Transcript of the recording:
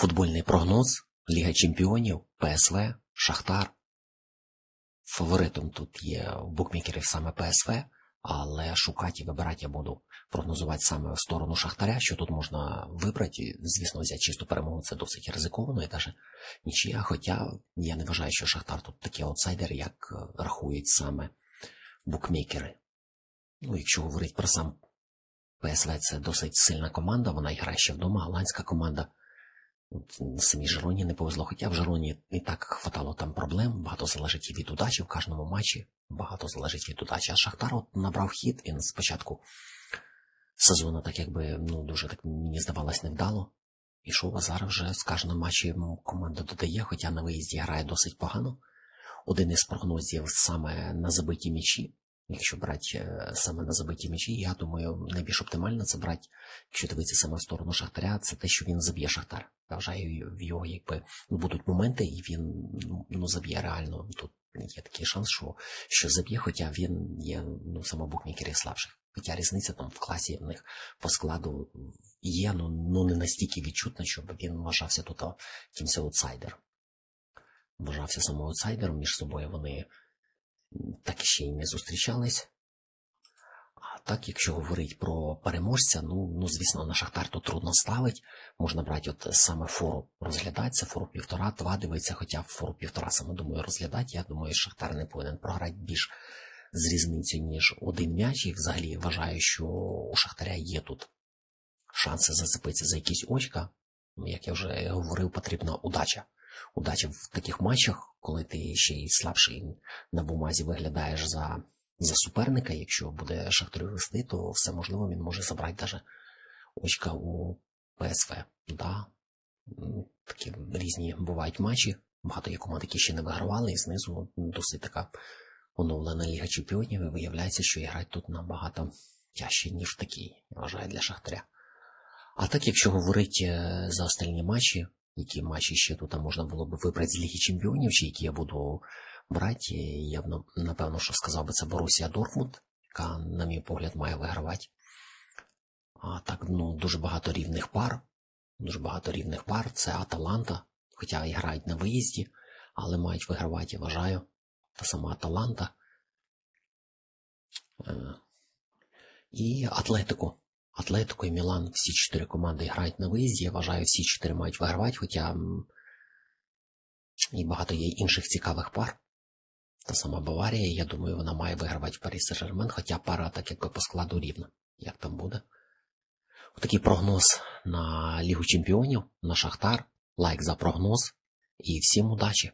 Футбольний прогноз, Ліга Чемпіонів, ПСВ, Шахтар. Фаворитом тут є в букмекерів саме ПСВ, але шукати і вибирати я буду прогнозувати саме в сторону Шахтаря, що тут можна вибрати. Звісно, взяти чисту перемогу це досить ризиковано і навіть нічия. Хоча я не вважаю, що Шахтар тут такий аутсайдер, як е, рахують саме букмекери. Ну, якщо говорити про сам ПСВ, це досить сильна команда, вона грає ще вдома, голландська команда. Самій Жероні не повезло, хоча в Жероні і так хватало там проблем, багато залежить від удачі в кожному матчі, багато залежить від удачі. А Шахтар от набрав хід, він спочатку сезону так якби ну дуже так мені здавалось невдало. Пішов, а зараз вже з кожним матчем команда додає, хоча на виїзді грає досить погано. Один із прогнозів саме на забиті м'ячі. Якщо брати е, саме на забиті м'ячі, я думаю, найбільш оптимально це брати, якщо дивитися саме в сторону Шахтаря, це те, що він заб'є Шахтар. Я вважаю, в його якби ну, будуть моменти, і він ну заб'є реально. Тут є такий шанс, що, що заб'є, хоча він є ну, саме букмекерів слабших. Хоча різниця там в класі в них по складу є, ну, ну не настільки відчутна, щоб він вважався тут кимось аутсайдером. Вважався саме аутсайдером, між собою вони так ще й не зустрічались. А так, якщо говорити про переможця, ну, ну звісно, на Шахтар тут трудно ставить. Можна брати от саме фору розглядати, це фору півтора, два дивиться, хоча фору півтора саме думаю розглядати. Я думаю, Шахтар не повинен програти більш з різницею, ніж один м'яч. І взагалі вважаю, що у Шахтаря є тут шанси зацепитися за якісь очка. Ну, Як я вже говорив, потрібна удача. Удача в таких матчах, коли ти ще й слабший на бумазі виглядаєш за за суперника. Якщо буде Шахтарю вести, то все можливо він може забрати даже очка у ПСВ. Да. Такі різні бувають матчі. Багато є команд, які ще не вигравали, і знизу досить така оновлена Ліга Чемпіонів, і виявляється, що і грати тут набагато тяжче, ніж такий, я вважаю, для Шахтаря. А так, якщо говорити е, за останні матчі, які матчі ще тут можна було б вибрати з Ліги Чемпіонів, чи які я буду брати, я б напевно, що сказав би це Борусія Дортмунд, яка, на мій погляд, має вигравати. А так, ну, дуже багато рівних пар. Дуже багато рівних пар. Це Аталанта, хоча і грають на виїзді, але мають вигравати, я вважаю. Та сама Аталанта. Е, І Атлетико. Атлетико і Мілан, всі чотири команди грають на виїзді. Я вважаю, всі чотири мають вигравати, хоча і багато є інших цікавих пар. Та сама Баварія, я думаю, вона має вигравати в Парі Сен-Жермен, хоча пара так якби по складу рівна. Як там буде? Отакий прогноз на Лігу Чемпіонів, на Шахтар. Лайк за прогноз і всім удачі!